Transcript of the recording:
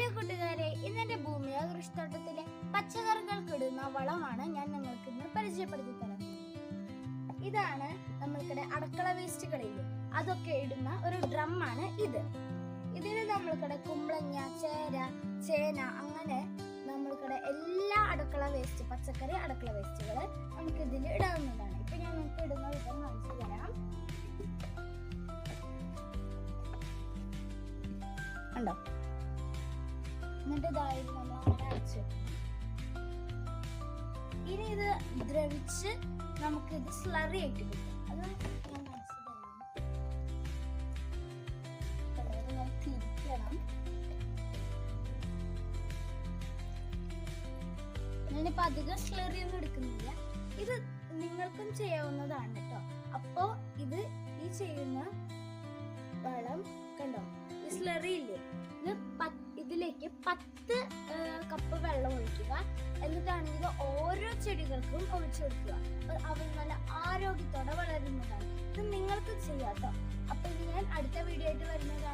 Hello കൂട്ടുകാരെ ഇന്നെന്റെ ഭൂമിയ കൃഷിത്തോട്ടത്തിലെ പച്ചക്കറികൾക്ക് ഇടുന്ന വളമാണ് ഞാൻ നിങ്ങൾക്ക് ഇന്ന് പരിചയപ്പെടുത്തി തരാം. ഇതാണ് നമ്മൾക്കിടെ അടുക്കള വേസ്റ്റുകളിൽ അതൊക്കെ ഇടുന്ന ഒരു ഡ്രം ആണ് ഇത്. ഇതിൽ നമ്മൾക്കിടെ കുമ്പളങ്ങ ചേര ചേന അങ്ങനെ നമ്മൾക്കിടെ എല്ലാ അടുക്കള വേസ്റ്റ് പച്ചക്കറി അടുക്കള വേസ്റ്റുകൾ നമുക്ക് ഇതിൽ ഇടാവുന്നതാണ്. ഇപ്പൊ ഞാൻ നിങ്ങൾക്ക് ഇടുന്ന വിധം കാണിച്ചു തരാം. ഉണ്ടോ എന്നിട്ട് ഇതായത് നമ്മൾ അങ്ങനെ അടച്ചു വെക്കണം. ഇനി ഇത് ദ്രവിച്ച് നമുക്ക് ഇത് സ്ലറി ആയിട്ട് കിട്ടും അത് ഞാൻ കാണിച്ചു തരാം തിരിക്കണം. ഞാനിപ്പോ അധികം സ്ലറി ഒന്നും എടുക്കുന്നില്ല. ഇത് നിങ്ങൾക്കും ചെയ്യാവുന്നതാണ് കേട്ടോ. അപ്പോ ഇത് ഈ ചെയ്യുന്ന വളം കണ്ടോ? ഈ സ്ലറി ഇല്ലേ? ഇത് ഇതിലേക്ക് പത്ത് കപ്പ് വെള്ളം ഒഴിക്കുക. എന്നിട്ടാണെങ്കിൽ ഓരോ ചെടികൾക്കും ഒഴിച്ചു കൊടുക്കുക. അവ നല്ല ആരോഗ്യത്തോടെ വളരുന്നതാണ്. ഇത് നിങ്ങൾക്ക് ചെയ്യാം കേട്ടോ അപ്പൊ ഞാൻ അടുത്ത വീഡിയോ ആയിട്ട് വരുന്നതാണ്.